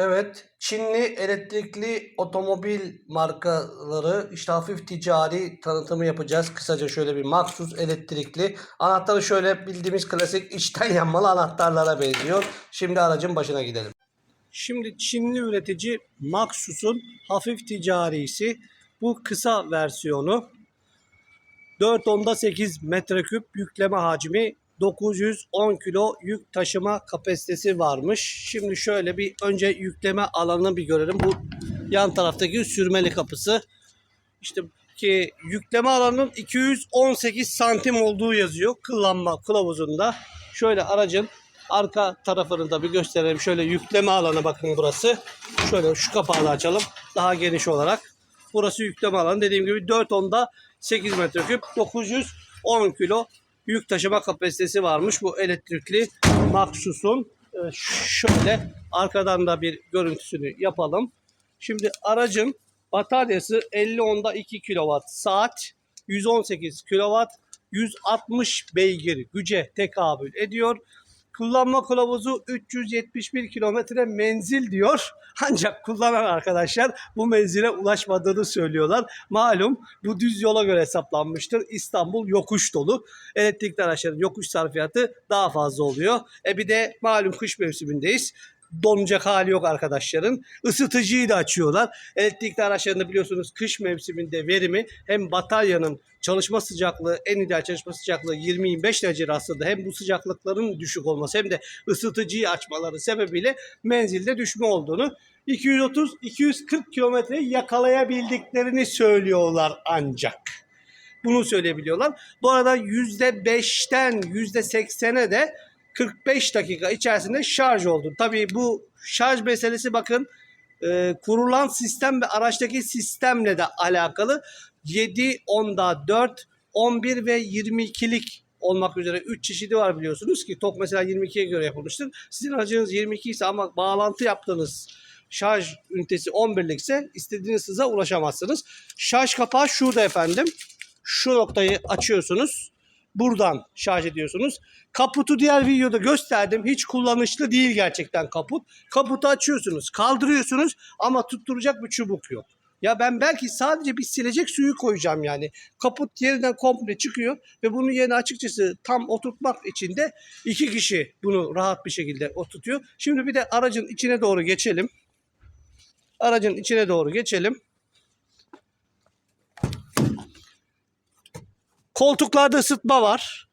Evet, Çinli elektrikli otomobil markaları işte hafif ticari tanıtımı yapacağız. Kısaca şöyle bir maksus elektrikli. Anahtarı şöyle bildiğimiz klasik içten yanmalı anahtarlara benziyor. Şimdi aracın başına gidelim. Şimdi Çinli üretici Maxus'un hafif ticarisi bu kısa versiyonu 4.8 metreküp yükleme hacmi 910 kilo yük taşıma kapasitesi varmış. Şimdi şöyle bir önce yükleme alanını bir görelim. Bu yan taraftaki sürmeli kapısı. İşte ki yükleme alanının 218 santim olduğu yazıyor kullanma kılavuzunda. Şöyle aracın arka tarafını da bir gösterelim. Şöyle yükleme alanı bakın burası. Şöyle şu kapağı da açalım. Daha geniş olarak. Burası yükleme alanı. Dediğim gibi 4.10'da 8 metreküp 910 kilo yük taşıma kapasitesi varmış bu elektrikli Maxus'un. Ee, şöyle arkadan da bir görüntüsünü yapalım. Şimdi aracın bataryası 50 onda 2 kW saat 118 kW 160 beygir güce tekabül ediyor. Kullanma kılavuzu 371 kilometre menzil diyor. Ancak kullanan arkadaşlar bu menzile ulaşmadığını söylüyorlar. Malum bu düz yola göre hesaplanmıştır. İstanbul yokuş dolu. Elektrikli araçların yokuş sarfiyatı daha fazla oluyor. E bir de malum kış mevsimindeyiz donacak hali yok arkadaşların. Isıtıcıyı da açıyorlar. Elektrikli araçlarında biliyorsunuz kış mevsiminde verimi hem bataryanın çalışma sıcaklığı en ideal çalışma sıcaklığı 20-25 derece rastladı. Hem bu sıcaklıkların düşük olması hem de ısıtıcıyı açmaları sebebiyle menzilde düşme olduğunu 230-240 kilometreyi yakalayabildiklerini söylüyorlar ancak. Bunu söyleyebiliyorlar. Bu arada %5'ten %80'e de 45 dakika içerisinde şarj oldu. Tabii bu şarj meselesi bakın e, kurulan sistem ve araçtaki sistemle de alakalı 7, 10'da 4, 11 ve 22'lik olmak üzere 3 çeşidi var biliyorsunuz ki TOK mesela 22'ye göre yapılmıştır. Sizin aracınız 22 ise ama bağlantı yaptığınız şarj ünitesi 11'lik ise istediğiniz hıza ulaşamazsınız. Şarj kapağı şurada efendim. Şu noktayı açıyorsunuz. Buradan şarj ediyorsunuz. Kaputu diğer videoda gösterdim. Hiç kullanışlı değil gerçekten kaput. Kaputu açıyorsunuz, kaldırıyorsunuz ama tutturacak bir çubuk yok. Ya ben belki sadece bir silecek suyu koyacağım yani. Kaput yerinden komple çıkıyor ve bunu yerine açıkçası tam oturtmak için de iki kişi bunu rahat bir şekilde oturtuyor. Şimdi bir de aracın içine doğru geçelim. Aracın içine doğru geçelim. Koltuklarda ısıtma var.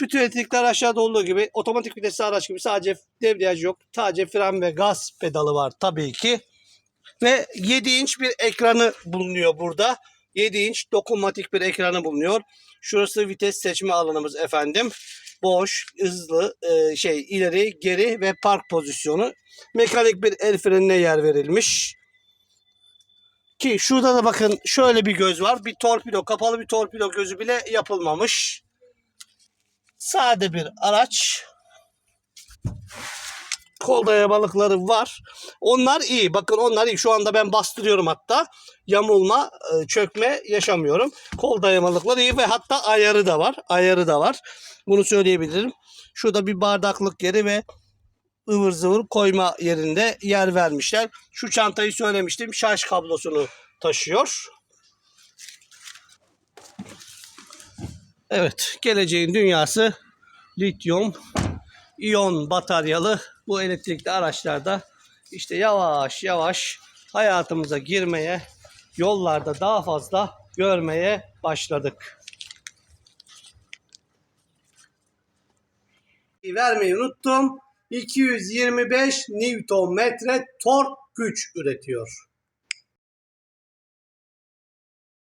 Bütün elektrikler aşağıda olduğu gibi otomatik vitesli araç gibi sadece debriyaj yok. Sadece fren ve gaz pedalı var tabii ki. Ve 7 inç bir ekranı bulunuyor burada. 7 inç dokunmatik bir ekranı bulunuyor. Şurası vites seçme alanımız efendim. Boş, hızlı, e, şey ileri, geri ve park pozisyonu. Mekanik bir el frenine yer verilmiş. Ki şurada da bakın şöyle bir göz var. Bir torpido, kapalı bir torpido gözü bile yapılmamış. Sade bir araç. Kol dayabalıkları var. Onlar iyi. Bakın onlar iyi. Şu anda ben bastırıyorum hatta. Yamulma, e, çökme yaşamıyorum. Kol dayamalıkları iyi ve hatta ayarı da var. Ayarı da var. Bunu söyleyebilirim. Şurada bir bardaklık yeri ve ıvır zıvır koyma yerinde yer vermişler. Şu çantayı söylemiştim. Şarj kablosunu taşıyor. Evet, geleceğin dünyası lityum iyon bataryalı bu elektrikli araçlarda işte yavaş yavaş hayatımıza girmeye, yollarda daha fazla görmeye başladık. Vermeyi unuttum. 225 Newton metre tork güç üretiyor.